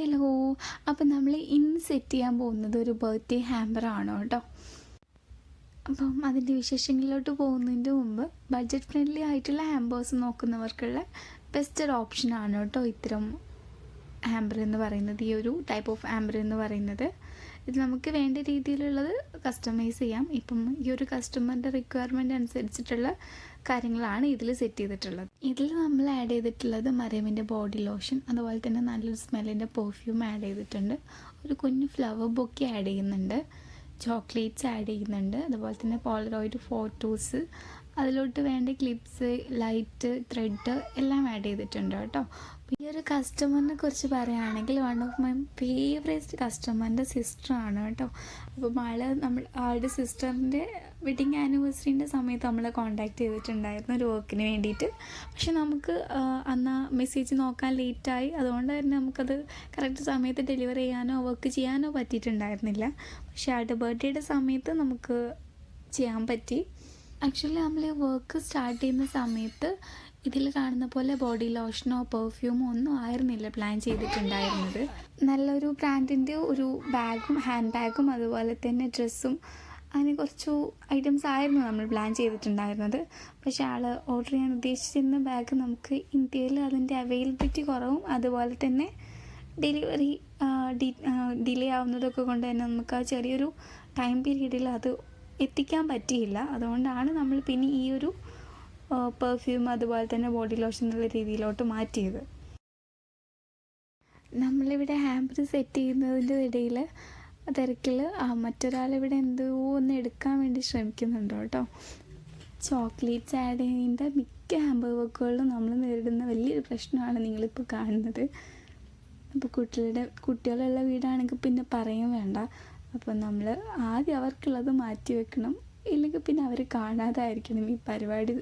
Hello. അപ്പം നമ്മൾ ഇന്ന് സെറ്റ് ചെയ്യാൻ പോകുന്നത് ഒരു ബർത്ത്ഡേ ആണോ കേട്ടോ. അപ്പം അതിന്റെ വിശേഷങ്ങളിലോട്ട് പോകുന്നതിന്റെ മുമ്പ് ബഡ്ജറ്റ് ഫ്രണ്ട്ലി ആയിട്ടുള്ള ഹാമ്പേഴ്സ് നോക്കുന്നവർക്കുള്ള ബെസ്റ്റ് ഒരു ഓപ്ഷനാണ് കേട്ടോ ഇത്തരം ഹാമ്പർ എന്ന് പറയുന്നത് ഈ ഒരു ടൈപ്പ് ഓഫ് ആംബർ എന്ന് പറയുന്നത്. ഇത് നമുക്ക് വേണ്ട രീതിയിലുള്ളത് കസ്റ്റമൈസ് ചെയ്യാം. ഇപ്പം ഈ ഒരു കസ്റ്റമറിന്റെ റിക്വയർമെന്റ് അനുസരിച്ചിട്ടുള്ള കാര്യങ്ങളാണ് ഇതിൽ സെറ്റ് ചെയ്തിട്ടുള്ളത്. ഇതിൽ നമ്മൾ ആഡ് ചെയ്തിട്ടുള്ളത് മരവിന്റെ ബോഡി ലോഷൻ അതുപോലെ തന്നെ നല്ലൊരു സ്മെല്ലിന്റെ പെർഫ്യൂം ആഡ് ചെയ്തിട്ടുണ്ട്. ഒരു കുഞ്ഞു ഫ്ലവർ ബൊക്കെ ആഡ് ചെയ്യുന്നുണ്ട്. ചോക്ലേറ്റ്സ് ആഡ് ചെയ്യുന്നുണ്ട്. അതുപോലെ തന്നെ പോളറോയിഡ് ഫോട്ടോസ് അതിലോട്ട് വേണ്ട ക്ലിപ്സ് ലൈറ്റ് ത്രെഡ് എല്ലാം ആഡ് ചെയ്തിട്ടുണ്ട് കേട്ടോ. ഈ ഒരു കസ്റ്റമറിനെ കുറിച്ച് പറയുകയാണെങ്കിൽ വൺ ഓഫ് മൈ ഫേവറേറ്റ് കസ്റ്റമറിന്റെ സിസ്റ്ററാണ് കേട്ടോ. അപ്പം ആൾ നമ്മൾ ആളുടെ സിസ്റ്ററിന്റെ വെഡിങ് ആനിവേഴ്സറിന്റെ സമയത്ത് നമ്മൾ കോൺടാക്ട് ചെയ്തിട്ടുണ്ടായിരുന്നു ഒരു വർക്കിന് വേണ്ടിയിട്ട്. പക്ഷെ നമുക്ക് അന്ന് മെസ്സേജ് നോക്കാൻ ലേറ്റായി അതുകൊണ്ട് തന്നെ നമുക്കത് കറക്റ്റ് സമയത്ത് ഡെലിവറി ചെയ്യാനോ വർക്ക് ചെയ്യാനോ പറ്റിയിട്ടുണ്ടായിരുന്നില്ല. പക്ഷേ ആളുടെ ബർത്ത്ഡേയുടെ സമയത്ത് നമുക്ക് ചെയ്യാൻ പറ്റി. ആക്ച്വലി നമ്മൾ വർക്ക് സ്റ്റാർട്ട് ചെയ്യുന്ന സമയത്ത് ഇതിൽ കാണുന്ന പോലെ ബോഡി ലോഷനോ പെർഫ്യൂമോ ഒന്നും ആയിരുന്നില്ല പ്ലാൻ ചെയ്തിട്ടുണ്ടായിരുന്നത്. നല്ലൊരു ബ്രാൻഡിന്റെ ഒരു ബാഗും ഹാൻഡ് ബാഗും അതുപോലെ തന്നെ ഡ്രസ്സും അങ്ങനെ കുറച്ച് ഐറ്റംസ് ആയിരുന്നു നമ്മൾ പ്ലാൻ ചെയ്തിട്ടുണ്ടായിരുന്നത്. പക്ഷേ ആൾ ഓർഡർ ചെയ്യാൻ ഉദ്ദേശിച്ചിരുന്ന ബാഗ് നമുക്ക് ഇന്ത്യയിൽ അതിന്റെ അവൈലബിലിറ്റി കുറവും അതുപോലെ തന്നെ ഡെലിവറി ഡിലേ ആവുന്നതൊക്കെ കൊണ്ട് തന്നെ നമുക്ക് ആ ചെറിയൊരു ടൈം പീരീഡിൽ അത് എത്തിക്കാൻ പറ്റിയില്ല. അതുകൊണ്ടാണ് നമ്മൾ പിന്നെ ഈ ഒരു പെർഫ്യൂം അതുപോലെ തന്നെ ബോഡി ലോഷൻ എന്നുള്ള രീതിയിലോട്ട് മാറ്റിയത്. നമ്മളിവിടെ ഹാമ്പർ സെറ്റ് ചെയ്യുന്നതിന്റെ ഇടയിൽ തിരക്കിൽ മറ്റൊരാളിവിടെ എന്തോ ഒന്ന് എടുക്കാൻ വേണ്ടി ശ്രമിക്കുന്നുണ്ടോ കേട്ടോ. ചോക്ലേറ്റ്സ് ആഡ് ചെയ്യുന്നതിന്റെ മിക്ക ഹാമ്പർ വർക്കുകളിലും നമ്മൾ നേരിടുന്ന വലിയൊരു പ്രശ്നമാണ് നിങ്ങളിപ്പോൾ കാണുന്നത്. അപ്പോൾ കുട്ടികളുടെ കുട്ടികളുള്ള വീടാണെങ്കിൽ പിന്നെ പറയും വേണ്ട. അപ്പോൾ നമ്മൾ ആദ്യം അവർക്കുള്ളത് മാറ്റി വെക്കണം. ഇല്ലെങ്കിൽ പിന്നെ അവർ കാണാതായിരിക്കണം ഈ പരിപാടി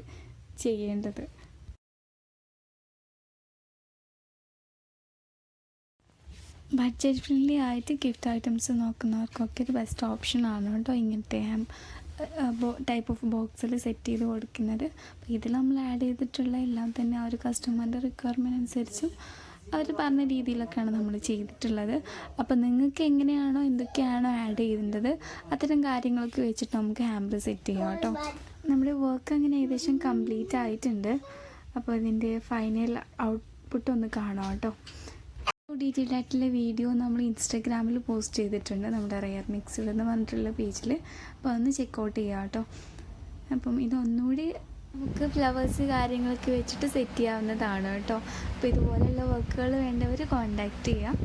ചെയ്യേണ്ടത്. ബഡ്ജറ്റ് ഫ്രണ്ട്ലി ആയിട്ട് ഗിഫ്റ്റ് ഐറ്റംസ് നോക്കുന്നവർക്കൊക്കെ ഒരു ബെസ്റ്റ് ഓപ്ഷൻ ആണ് കേട്ടോ ഇങ്ങനത്തെ ടൈപ്പ് ഓഫ് ബോക്സിൽ സെറ്റ് ചെയ്ത് കൊടുക്കുന്നത്. അപ്പോൾ ഇതിൽ നമ്മൾ ആഡ് ചെയ്തിട്ടുള്ള എല്ലാം തന്നെ ആ ഒരു കസ്റ്റമറിന്റെ റിക്വയർമെന്റ് അനുസരിച്ചും അവർ പറഞ്ഞ രീതിയിലൊക്കെയാണ് നമ്മൾ ചെയ്തിട്ടുള്ളത്. അപ്പോൾ നിങ്ങൾക്ക് എങ്ങനെയാണോ എന്തൊക്കെയാണോ ആഡ് ചെയ്യേണ്ടത് അത്തരം കാര്യങ്ങളൊക്കെ വെച്ചിട്ട് നമുക്ക് ഹാമ്പർ സെറ്റ് ചെയ്യാം കേട്ടോ. നമ്മുടെ വർക്ക് അങ്ങനെ ഏകദേശം കംപ്ലീറ്റ് ആയിട്ടുണ്ട്. അപ്പോൾ ഇതിന്റെ ഫൈനൽ ഔട്ട്പുട്ട് ഒന്ന് കാണാം കേട്ടോ. ഡീറ്റെയിൽഡ് ആയിട്ടുള്ള വീഡിയോ നമ്മൾ ഇൻസ്റ്റാഗ്രാമിൽ പോസ്റ്റ് ചെയ്തിട്ടുണ്ട് നമ്മുടെ റെയർ മിക്സിൽ എന്ന് പറഞ്ഞിട്ടുള്ള പേജിൽ അപ്പോൾ അതൊന്ന് ചെക്കൗട്ട് ചെയ്യാം കേട്ടോ. അപ്പം ഇതൊന്നുകൂടി നമുക്ക് ഫ്ലവേഴ്സ് കാര്യങ്ങളൊക്കെ വെച്ചിട്ട് സെറ്റ് ചെയ്യാവുന്നതാണ് കേട്ടോ. അപ്പോൾ ഇതുപോലെയുള്ള വർക്കുകൾ വേണ്ടവർ കോണ്ടാക്ട് ചെയ്യാം.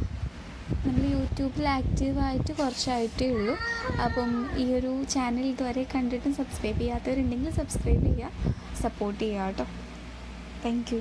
നമ്മൾ യൂട്യൂബിൽ ആക്റ്റീവായിട്ട് കുറച്ചായിട്ടേ ഉള്ളൂ. അപ്പം ഈ ഒരു ചാനൽ ഇതുവരെ കണ്ടിട്ടും സബ്സ്ക്രൈബ് ചെയ്യാത്തവരുണ്ടെങ്കിൽ സബ്സ്ക്രൈബ് ചെയ്യുക സപ്പോർട്ട് ചെയ്യുക കേട്ടോ. താങ്ക്